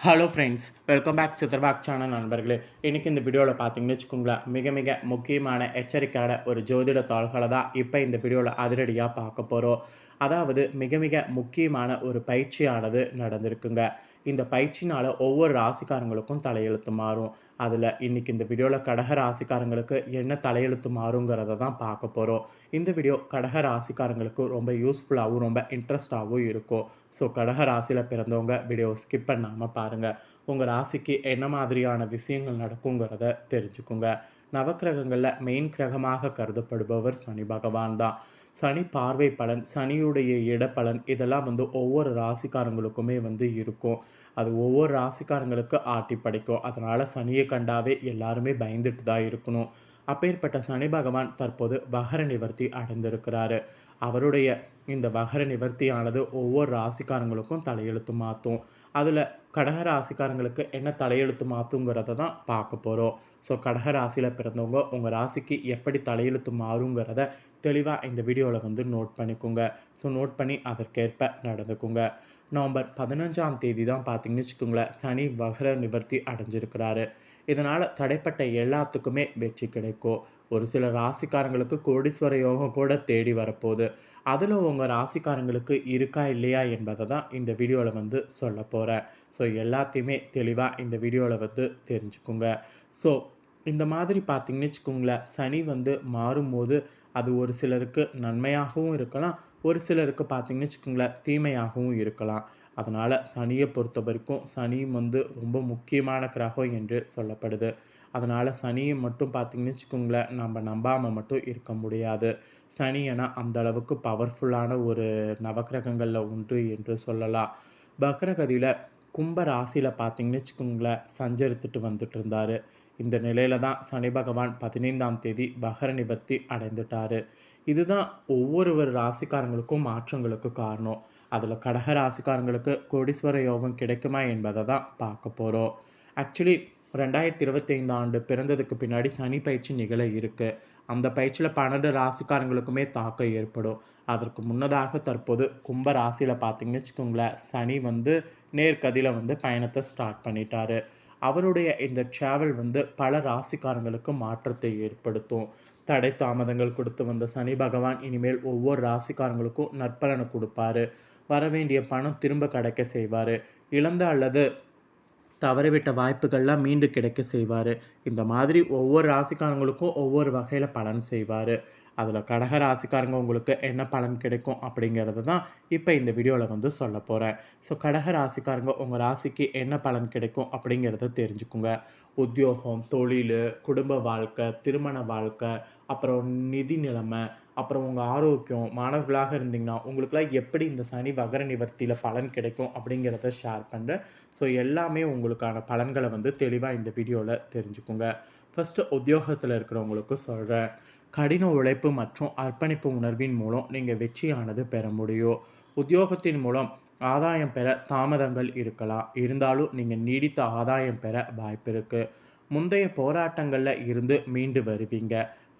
Hello friends welcome back சித்தர்பாக் channel நண்பர்களே. இன்றைக்கி இந்த வீடியோவில் பார்த்தீங்கன்னு வச்சுக்கோங்களேன் மிக மிக முக்கியமான எச்சரிக்கையான ஒரு ஜோதிட தாள்களை தான் இப்போ இந்த வீடியோவில் அதிரடியாக பார்க்க போகிறோம் அதாவது மிக மிக முக்கியமான ஒரு பயிற்சியானது நடந்திருக்குங்க. இந்த பயிற்சினால் ஒவ்வொரு ராசிக்காரங்களுக்கும் தலையெழுத்து மாறும். அதில் இன்றைக்கி இந்த வீடியோவில் கடக ராசிக்காரங்களுக்கு என்ன தலையெழுத்து மாறுங்கிறத தான் பார்க்க போகிறோம் இந்த வீடியோ கடக ராசிக்காரங்களுக்கு ரொம்ப யூஸ்ஃபுல்லாகவும் ரொம்ப இன்ட்ரெஸ்டாகவும் இருக்கும். ஸோ கடக ராசியில் பிறந்தவங்க வீடியோ ஸ்கிப் பண்ணாமல் பாருங்கள் உங்கள் ராசிக்கு என்ன மாதிரியான விஷயங்கள் நடக்குங்கிறத தெரிஞ்சுக்குங்க. நவக்கிரகங்களில் மெயின் கிரகமாக கருதப்படுபவர் சனி பகவான் தான். சனி பார்வை பலன் சனியுடைய இடப்பலன் இதெல்லாம் வந்து ஒவ்வொரு ராசிக்காரங்களுக்குமே வந்து இருக்கும். அது ஒவ்வொரு ராசிக்காரங்களுக்கு ஆட்டி படைக்கும். அதனால் சனியை கண்டாவே எல்லாருமே பயந்துட்டு தான் இருக்கணும். அப்பேற்பட்ட சனி பகவான் தற்போது வகர நிவர்த்தி அடைந்திருக்கிறாரு. அவருடைய இந்த வகர நிவர்த்தியானது ஒவ்வொரு ராசிக்காரங்களுக்கும் தலையெழுத்து மாற்றும் அதில் கடக ராசிக்காரங்களுக்கு என்ன தலையெழுத்து மாற்றுங்கிறத தான் பார்க்க போகிறோம் ஸோ கடக ராசியில் பிறந்தவங்க உங்கள் ராசிக்கு எப்படி தலையெழுத்து மாறுங்கிறத தெளிவாக இந்த வீடியோவில் வந்து நோட் பண்ணிக்கோங்க. ஸோ நோட் பண்ணி அதற்கேற்ப நடந்துக்குங்க. நவம்பர் பதினஞ்சாம் தேதி தான் பார்த்தீங்கன்னு வச்சுக்கோங்களேன் சனி வகர நிவர்த்தி அடைஞ்சிருக்கிறாரு. இதனால் தடைப்பட்ட எல்லாத்துக்குமே வெற்றி கிடைக்கும். ஒரு சில ராசிக்காரங்களுக்கு கோடீஸ்வர யோகம் கூட தேடி வரப்போகுது. அதில் உங்கள் ராசிக்காரங்களுக்கு இருக்கா இல்லையா என்பதை தான் இந்த வீடியோவில் வந்து சொல்ல போகிறேன் ஸோ எல்லாத்தையுமே தெளிவாக இந்த வீடியோவில் வந்து தெரிஞ்சுக்குங்க. ஸோ இந்த மாதிரி பார்த்திங்கன்னு வச்சுக்கோங்களேன் சனி வந்து மாறும்போது அது ஒரு சிலருக்கு நன்மையாகவும் இருக்கலாம். ஒரு சிலருக்கு பார்த்தீங்கன்னு வச்சுக்கோங்களேன் தீமையாகவும் இருக்கலாம். அதனால் சனியை பொறுத்த வரைக்கும் சனியும் வந்து ரொம்ப முக்கியமான கிரகம் என்று சொல்லப்படுது. அதனால் சனியை மட்டும் பார்த்திங்கன்னு வச்சுக்கோங்களேன் நம்ம நம்பாமல் மட்டும் இருக்க முடியாது. சனியனா அந்த அளவுக்கு பவர்ஃபுல்லான ஒரு நவக்கிரகங்களில் ஒன்று என்று சொல்லலாம். பக்ரகதியில் கும்ப ராசியில் பார்த்தீங்கன்னு வச்சுக்கோங்களேன் சஞ்சரித்துட்டு வந்துட்டு இருந்தார். இந்த நிலையில தான் சனி பகவான் பதினைந்தாம் தேதி பகர நிவர்த்தி அடைந்துட்டார். இதுதான் ஒவ்வொருவர் ராசிக்காரங்களுக்கும் மாற்றங்களுக்கு காரணம். அதில் கடக ராசிக்காரங்களுக்கு கோடீஸ்வர யோகம் கிடைக்குமா என்பதை தான் பார்க்க போகிறோம் ஆக்சுவலி ரெண்டாயிரத்தி இருபத்தைந்து ஆண்டு பிறந்ததுக்கு பின்னாடி சனி பயிற்சி நிகழ இருக்குது அந்த பயிற்சியில் பன்னெண்டு ராசிக்காரங்களுக்குமே தாக்கம் ஏற்படும். அதற்கு முன்னதாக தற்போது கும்ப ராசியில் பார்த்தீங்கன்னு வச்சுக்கோங்களேன் சனி வந்து நேர்கதியில் வந்து பயணத்தை ஸ்டார்ட் பண்ணிட்டாரு. அவருடைய இந்த ட்ராவல் வந்து பல ராசிக்காரங்களுக்கு மாற்றத்தை ஏற்படுத்தும். தடை தாமதங்கள் கொடுத்து வந்த சனி பகவான் இனிமேல் ஒவ்வொரு ராசிக்காரங்களுக்கும் நற்பலனை கொடுப்பாரு. வர வேண்டிய பணம் திரும்ப கிடைக்க செய்வார். இழந்த அல்லது தவறிவிட்ட வாய்ப்புகள்லாம் மீண்டு கிடைக்க செய்வார். இந்த மாதிரி ஒவ்வொரு ராசிக்காரங்களுக்கும் ஒவ்வொரு வகையில் பலன் செய்வார். அதில் கடக ராசிக்காரங்க உங்களுக்கு என்ன பலன் கிடைக்கும் அப்படிங்கிறது தான் இப்போ இந்த வீடியோவில் வந்து சொல்ல போகிறேன் ஸோ கடக ராசிக்காரங்க உங்கள் ராசிக்கு என்ன பலன் கிடைக்கும் அப்படிங்கிறத தெரிஞ்சுக்குங்க. உத்தியோகம் தொழில் குடும்ப வாழ்க்கை திருமண வாழ்க்கை அப்புறம் நிதி நிலைமை அப்புறம் உங்கள் ஆரோக்கியம் மாணவர்களாக இருந்தீங்கன்னா உங்களுக்குலாம் எப்படி இந்த சனி வகர நிவர்த்தியில் பலன் கிடைக்கும் அப்படிங்கிறத ஷேர் பண்ணுறேன் ஸோ எல்லாமே உங்களுக்கான பலன்களை வந்து தெளிவாக இந்த வீடியோவில் தெரிஞ்சுக்குங்க. ஃபஸ்ட்டு உத்தியோகத்தில் இருக்கிறவங்களுக்கு சொல்கிறேன் கடின உழைப்பு மற்றும் அர்ப்பணிப்பு உணர்வின் மூலம் நீங்கள் வெற்றியானது பெற முடியும். உத்தியோகத்தின் மூலம் ஆதாயம் பெற தாமதங்கள் இருக்கலாம். இருந்தாலும் நீங்கள் நீடித்த ஆதாயம் பெற வாய்ப்பு இருக்குது முந்தைய போராட்டங்களில் இருந்து மீண்டு வருவீங்க.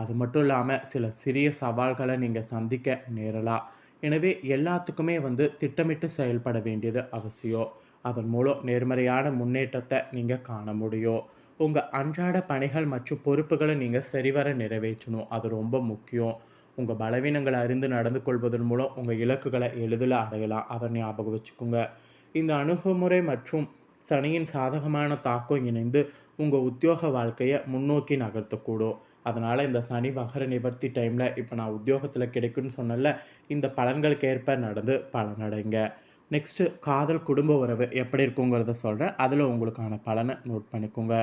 அது மட்டும் இல்லாமல் சில சிறிய சவால்களை நீங்கள் சந்திக்க நேரலாம். எனவே எல்லாத்துக்குமே வந்து திட்டமிட்டு செயல்பட வேண்டியது அவசியம். அதன் மூலம் நேர்மறையான முன்னேற்றத்தை நீங்கள் காண முடியும். உங்கள் அன்றாட பணிகள் மற்றும் பொறுப்புகளை நீங்கள் சரிவர நிறைவேற்றணும். அது ரொம்ப முக்கியம். உங்கள் பலவீனங்களை அறிந்து நடந்து கொள்வதன் மூலம் உங்கள் இலக்குகளை எளிதில் அடையலாம். அதை ஞாபகம் வச்சுக்கோங்க. இந்த அணுகுமுறை மற்றும் சனியின் சாதகமான தாக்கம் இணைந்து உங்கள் உத்தியோக வாழ்க்கையை முன்னோக்கி நகர்த்தக்கூடும். அதனால் இந்த சனி வகர நிவர்த்தி டைமில் இப்போ நான் உத்தியோகத்தில் கிடைக்குன்னு சொன்னல இந்த பலன்களுக்கு ஏற்ப நடந்து பலனடைங்க. நெக்ஸ்ட்டு காதல் குடும்ப உறவு எப்படி இருக்குங்கிறத சொல்கிறேன் அதில் உங்களுக்கான பலனை நோட் பண்ணிக்கோங்க.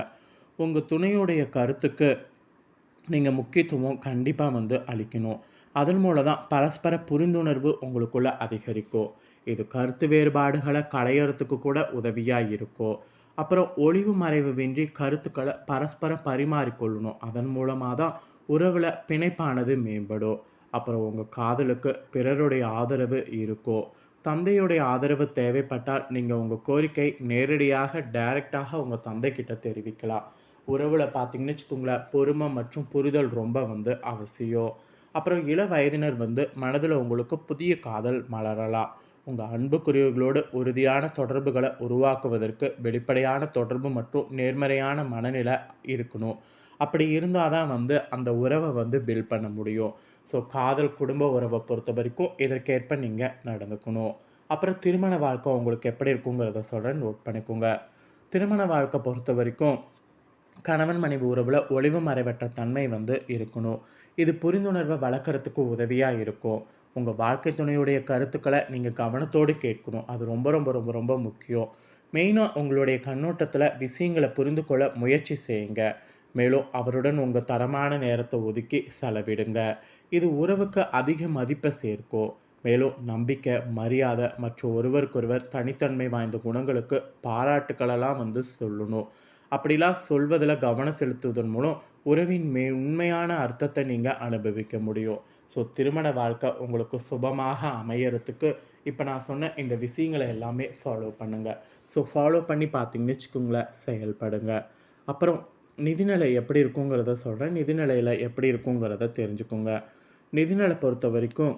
உங்கள் துணையுடைய கருத்துக்கு நீங்கள் முக்கியத்துவம் கண்டிப்பாக வந்து அளிக்கணும். அதன் மூலம் தான் பரஸ்பர புரிந்துணர்வு உங்களுக்குள்ளே அதிகரிக்கும். இது கருத்து வேறுபாடுகளை களையறதுக்கு கூட உதவியாக இருக்கும் அப்புறம் ஒளிவு மறைவுவின்றி கருத்துக்களை பரஸ்பரம் பரிமாறிக்கொள்ளணும். அதன் மூலமாக தான் உறவில் பிணைப்பானது மேம்படும். அப்புறம் உங்கள் காதலுக்கு பிறருடைய ஆதரவு இருக்கும் தந்தையுடைய ஆதரவு தேவைப்பட்டால் நீங்கள் உங்கள் கோரிக்கை நேரடியாக டைரெக்டாக உங்கள் தந்தைக்கிட்ட தெரிவிக்கலாம். உறவில் பார்த்தீங்கன்னு வச்சுக்கோங்களேன் பொறுமை மற்றும் புரிதல் ரொம்ப வந்து அவசியம். அப்புறம் இள வயதினர் வந்து மனதில் உங்களுக்கு புதிய காதல் மலரலாம். உங்கள் அன்புக்குரியவர்களோடு உறுதியான தொடர்புகளை உருவாக்குவதற்கு வெளிப்படையான தொடர்பு மற்றும் நேர்மறையான மனநிலை இருக்கணும். அப்படி இருந்தால் தான் வந்து அந்த உறவை வந்து பில்ட் பண்ண முடியும். ஸோ காதல் குடும்ப உறவை பொறுத்த வரைக்கும் இதற்கேற்ப நீங்கள் நடந்துக்கணும். அப்புறம் திருமண வாழ்க்கை உங்களுக்கு எப்படி இருக்குங்கிறத சொல்கிறேன் நோட் பண்ணிக்கோங்க. திருமண வாழ்க்கை பொறுத்த வரைக்கும் கணவன் மனைவி உறவில் ஒளிவு மறைவற்ற தன்மை வந்து இருக்கணும். இது புரிந்துணர்வை வளர்க்குறதுக்கு உதவியாக இருக்கும். உங்கள் வாழ்க்கை துணையுடைய கருத்துக்களை நீங்கள் கவனத்தோடு கேட்கணும். அது ரொம்ப ரொம்ப ரொம்ப ரொம்ப முக்கியம். மெயினாக உங்களுடைய கண்ணோட்டத்தில் விஷயங்களை புரிந்து கொள்ள முயற்சி செய்யுங்க. மேலும் அவருடன் உங்கள் தரமான நேரத்தை ஒதுக்கி செலவிடுங்க. இது உறவுக்கு அதிக மதிப்பை சேர்க்கும். மேலும் நம்பிக்கை மரியாதை மற்றும் ஒருவருக்கொருவர் தனித்தன்மை வாய்ந்த குணங்களுக்கு பாராட்டுக்களெல்லாம் வந்து சொல்லணும். அப்படிலாம் சொல்வதில் கவனம் செலுத்துவதன் மூலம் உறவின் மே உண்மையான அர்த்தத்தை நீங்கள் அனுபவிக்க முடியும். ஸோ திருமண வாழ்க்கை உங்களுக்கு சுபமாக அமையறதுக்கு இப்போ நான் சொன்ன இந்த விஷயங்களை எல்லாமே ஃபாலோ பண்ணுங்கள் ஸோ ஃபாலோ பண்ணி பார்த்தீங்கன்னு வச்சுக்கோங்களேன் செயல்படுங்க. அப்புறம் நிதிநிலை எப்படி இருக்குங்கிறத சொல்கிறேன். நிதிநிலையில் எப்படி இருக்குங்கிறத தெரிஞ்சுக்கோங்க. நிதிநிலை பொறுத்த வரைக்கும்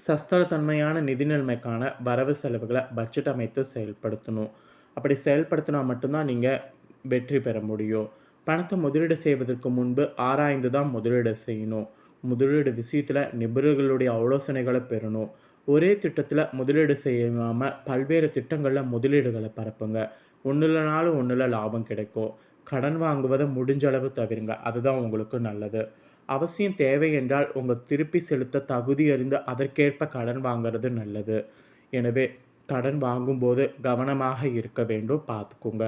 சஸ்தரத்தன்மையான நிதி நிலைமைக்கான வரவு செலவுகளை பட்ஜெட் அமைத்து செயல்படுத்தணும். அப்படி செயல்படுத்தினா மட்டும்தான் நீங்கள் வெற்றி பெற முடியும். பணத்தை முதலீடு செய்வதற்கு முன்பு ஆராய்ந்து தான் முதலீடு செய்யணும். முதலீடு விஷயத்தில் நிபுணர்களுடைய ஆலோசனைகளை பெறணும். ஒரே திட்டத்தில் முதலீடு செய்யாமல் பல்வேறு திட்டங்களில் முதலீடுகளை பரப்புங்க. ஒன்றுலனாலும் ஒன்றில் லாபம் கிடைக்கும். கடன் வாங்குவதை முடிஞ்ச அளவு தவிருங்க. அதுதான் உங்களுக்கு நல்லது. அவசியம் தேவை என்றால் உங்கள் திருப்பி செலுத்த தகுதி அறிந்து அதற்கேற்ப கடன் வாங்கிறது நல்லது. எனவே கடன் வாங்கும்போது கவனமாக இருக்க வேண்டும். பார்த்துக்கோங்க.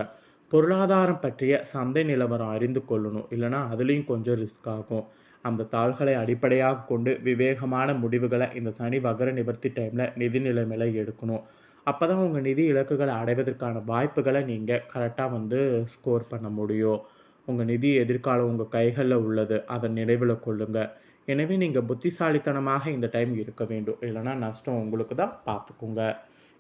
பொருளாதாரம் பற்றிய சந்தை நிலவரம் அறிந்து கொள்ளணும். இல்லைனா அதுலேயும் கொஞ்சம் ரிஸ்க் ஆகும். அந்த தாள்களை அடிப்படையாக கொண்டு விவேகமான முடிவுகளை இந்த சனி வகர நிவர்த்தி டைமில் நிதி நிலைமையில் எடுக்கணும். அப்போ தான் உங்கள் நிதி இலக்குகளை அடைவதற்கான வாய்ப்புகளை நீங்கள் கரெக்டாக வந்து ஸ்கோர் பண்ண முடியும். உங்கள் நிதி எதிர்காலம் உங்கள் கைகளில் உள்ளது. அதை நினைவில் கொள்ளுங்கள் எனவே நீங்கள் புத்திசாலித்தனமாக இந்த டைம் இருக்க வேண்டும். இல்லைனா நஷ்டம் உங்களுக்கு தான் பார்த்துக்குங்க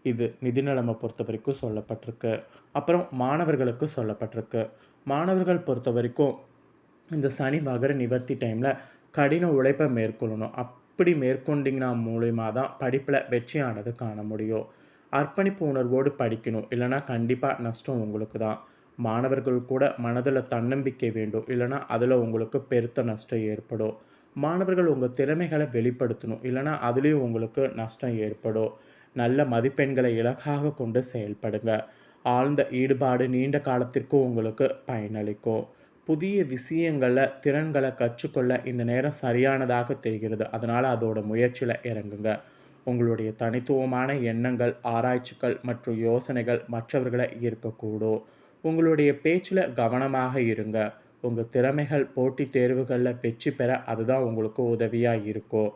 இது நிதி நிலைமை பொறுத்த வரைக்கும் சொல்லப்பட்டிருக்கு. அப்புறம் மாணவர்களுக்கு சொல்லப்பட்டிருக்கு. மாணவர்கள் பொறுத்த வரைக்கும் இந்த சனி மகர நிவர்த்தி டைமில் கடின உழைப்பை மேற்கொள்ளணும். அப்படி மேற்கொண்டிங்கன்னா மூலிமா தான் படிப்பில் வெற்றியானது காண முடியும். அர்ப்பணிப்பு உணர்வோடு படிக்கணும். இல்லைனா கண்டிப்பாக நஷ்டம் உங்களுக்கு தான். மாணவர்கள் கூட மனதில் தன்னம்பிக்கை வேண்டும். இல்லைனா அதில் உங்களுக்கு பெருத்த நஷ்டம் ஏற்படும். மாணவர்கள் உங்கள் திறமைகளை வெளிப்படுத்தணும். இல்லைனா அதுலேயும் உங்களுக்கு நஷ்டம் ஏற்படும். நல்ல மதிப்பெண்களை இலக்காக கொண்டு செயல்படுங்க. ஆழ்ந்த ஈடுபாடு நீண்ட காலத்திற்கு உங்களுக்கு பயனளிக்கும். புதிய விஷயங்களில் திறன்களை கற்றுக்கொள்ள இந்த நேரம் சரியானதாக தெரிகிறது. அதனால் அதோட முயற்சியில் இறங்குங்க. உங்களுடைய தனித்துவமான எண்ணங்கள் ஆராய்ச்சிகள் மற்றும் யோசனைகள் மற்றவர்களை ஈர்க்கக்கூடும். உங்களுடைய பேச்சில் கவனமாக இருங்க. உங்கள் திறமைகள் போட்டித் தேர்வுகளில் வெற்றி பெற அதுதான் உங்களுக்கு உதவியாக இருக்கும்.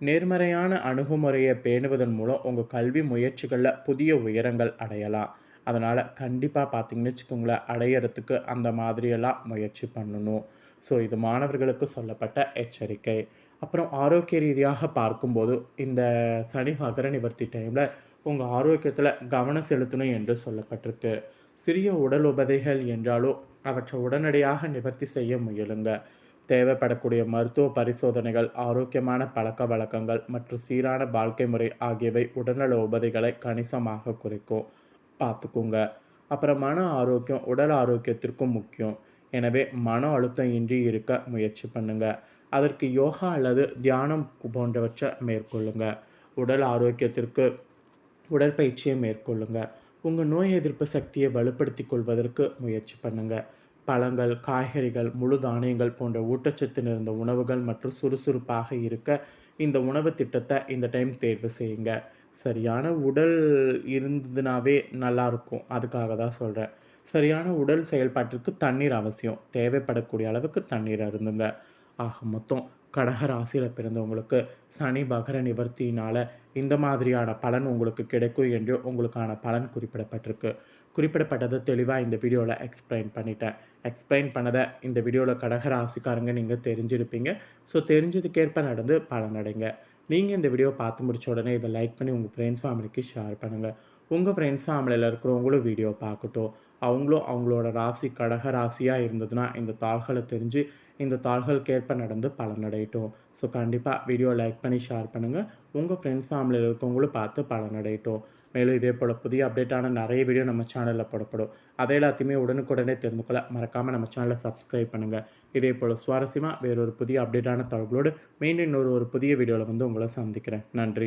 நேர்மறையான அணுகுமுறையை பேணுவதன் மூலம் உங்கள் கல்வி முயற்சிகளில் புதிய உயரங்கள் அடையலாம். அதனால் கண்டிப்பாக பார்த்தீங்கன்னு வச்சுக்கோங்களேன் அடையிறதுக்கு அந்த மாதிரியெல்லாம் முயற்சி பண்ணணும். ஸோ இது மாணவர்களுக்கு சொல்லப்பட்ட எச்சரிக்கை. அப்புறம் ஆரோக்கிய ரீதியாக பார்க்கும்போது இந்த சனி மகர நிவர்த்தி டைமில் உங்கள் ஆரோக்கியத்தில் கவனம் செலுத்தணும் என்று சொல்லப்பட்டிருக்கு. சிறிய உடல் உபதைகள் என்றாலும் அவற்றை உடனடியாக நிவர்த்தி செய்ய முயலுங்கள் தேவைப்படக்கூடிய மருத்துவ பரிசோதனைகள் ஆரோக்கியமான பழக்க வழக்கங்கள் மற்றும் சீரான வாழ்க்கை முறை ஆகியவை உடல்நல உபதைகளை கணிசமாக குறைக்கும். பார்த்துக்குங்க. அப்புறம் மன ஆரோக்கியம் உடல் ஆரோக்கியத்திற்கும் முக்கியம். எனவே மன அழுத்தம் இன்றி இருக்க முயற்சி பண்ணுங்க. அதற்கு யோகா அல்லது தியானம் போன்றவற்றை மேற்கொள்ளுங்க. உடல் ஆரோக்கியத்திற்கு உடற்பயிற்சியை மேற்கொள்ளுங்க. உங்கள் நோய் எதிர்ப்பு சக்தியை வலுப்படுத்தி கொள்வதற்கு முயற்சி பண்ணுங்கள் பழங்கள் காய்கறிகள் முழு தானியங்கள் போன்ற ஊட்டச்சத்து நிறைந்த உணவுகள் மற்றும் சுறுசுறுப்பாக இருக்க இந்த உணவு திட்டத்தை இந்த டைம் தேர்வு செய்யுங்க. சரியான உடல் இருந்ததுனாவே நல்லாயிருக்கும் அதுக்காக தான் சொல்கிறேன் சரியான உடல் செயல்பாட்டிற்கு தண்ணீர் அவசியம். தேவைப்படக்கூடிய அளவுக்கு தண்ணீர் அருந்துங்க. ஆக மொத்தம் கடக ராசியில் பிறந்தவங்களுக்கு சனி பகர நிவர்த்தியினால் இந்த மாதிரியான பலன் உங்களுக்கு கிடைக்கும் என்று உங்களுக்கான பலன் குறிப்பிடப்பட்டிருக்கு. குறிப்பிடப்பட்டதை தெளிவாக இந்த வீடியோவில் எக்ஸ்பிளைன் பண்ணிட்டேன். எக்ஸ்பிளைன் பண்ணதை இந்த வீடியோவில் கடக ராசிக்காரங்க நீங்கள் தெரிஞ்சிருப்பீங்க. ஸோ தெரிஞ்சதுக்கேற்ப நடந்து பலனடைங்க. நீங்கள் இந்த வீடியோ பார்த்து முடிச்ச உடனே இதை லைக் பண்ணி உங்கள் ஃப்ரெண்ட்ஸ் ஃபேமிலிக்கு ஷேர் பண்ணுங்கள் உங்கள் ஃப்ரெண்ட்ஸ் ஃபேமிலியில் இருக்கிறவங்களும் வீடியோ பார்க்கட்டும். அவங்களும் அவங்களோட ராசி கடக ராசியாக இருந்ததுன்னா இந்த தாள்களை தெரிஞ்சு இந்த தாள்களுக்கேற்ப நடந்து பலனடையட்டும். ஸோ கண்டிப்பாக வீடியோ லைக் பண்ணி ஷேர் பண்ணுங்கள் உங்கள் ஃப்ரெண்ட்ஸ் ஃபேமிலியில் இருக்கவங்களும் பார்த்து பலனடையட்டும். மேலும் இதே போல் புதிய அப்டேட்டான நிறைய வீடியோ நம்ம சேனலில் போடப்படும். அதை எல்லாத்தையுமே உடனுக்குடனே தெரிந்து கொள்ள மறக்காமல் நம்ம சேனலை சப்ஸ்கிரைப் பண்ணுங்கள் இதே போல் சுவாரஸ்யமாக வேறொரு புதிய அப்டேட்டான தகவலோடு மீண்டும் இன்னொரு ஒரு புதிய வீடியோவில் வந்து உங்களை சந்திக்கிறேன். நன்றி.